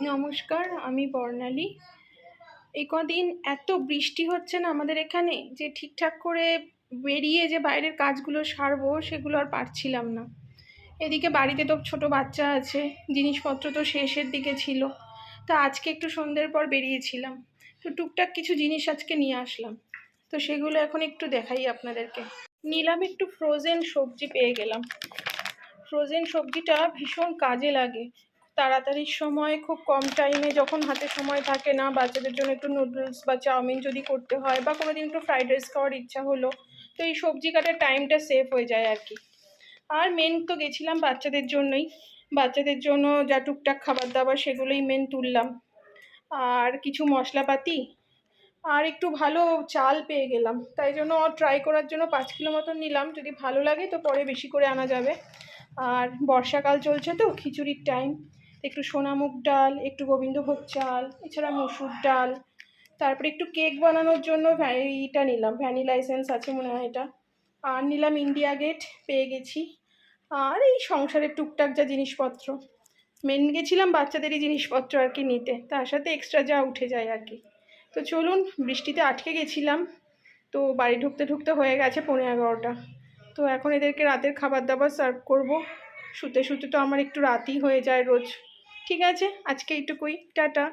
নমস্কার, আমি বর্ণালী। এই কদিন এত বৃষ্টি হচ্ছে না আমাদের এখানে যে ঠিকঠাক করে বেরিয়ে যে বাইরের কাজগুলো সারবো সেগুলো আর পারছিলাম না। এদিকে বাড়িতে তো ছোট বাচ্চা আছে, জিনিসপত্র তো শেষের দিকে ছিল। তা আজকে একটু সন্ধ্যের পর বেরিয়েছিলাম। তো টুকটাক কিছু জিনিস আজকে নিয়ে আসলাম। তো সেগুলো এখন একটু দেখাই আপনাদেরকে। নিলাম একটু ফ্রোজেন সবজি পেয়ে গেলাম। ফ্রোজেন সবজিটা ভীষণ কাজে লাগে। তাড়াতাড়ির সময়, খুব কম টাইমে যখন হাতে সময় থাকে না, বাচ্চাদের জন্য একটু নুডলস বা চাউমিন যদি করতে হয় বা কোনো দিন একটু ফ্রাইড রাইস খাওয়ার ইচ্ছা হলো, তো এই সবজি কাটার টাইমটা সেভ হয়ে যায় আর কি। আর মেন তো গেছিলাম বাচ্চাদের জন্যই। বাচ্চাদের জন্য যা টুকটাক খাবার দাবার সেগুলোই মেন তুললাম। আর কিছু মশলাপাতি, আর একটু ভালো চাল পেয়ে গেলাম। তাই জন্য ট্রাই করার জন্য পাঁচ কিলো মতন নিলাম। যদি ভালো লাগে তো পরে বেশি করে আনা যাবে। আর বর্ষাকাল চলছে তো, খিচুড়ির টাইম একটু সোনামুগ ডাল, একটু গোবিন্দভোগ চাল, এছাড়া মসুর ডাল। তারপরে একটু কেক বানানোর জন্য এইটা নিলাম। ভ্যানিলা এসেন্স আছে মনে হয় এটা। আর নিলাম ইন্ডিয়া গেট পেয়ে গেছি। আর এই সংসারের টুকটাক যা জিনিসপত্র। মেন গেছিলাম বাচ্চাদেরই জিনিসপত্র আর কি নিতে। তার সাথে এক্সট্রা যা উঠে যায় আর কি। তো চলুন, বৃষ্টিতে আটকে গেছিলাম। তো বাড়ি ঢুকতে ঢুকতে হয়ে গেছে পনেরো এগারোটা। তো এখন এদেরকে রাতের খাবার দাবার সার্ভ করব। শুতে শুতে তো আমার একটু রাতই হয়ে যায় রোজ। ঠিক আছে আজকে এইটুকুই টাটা।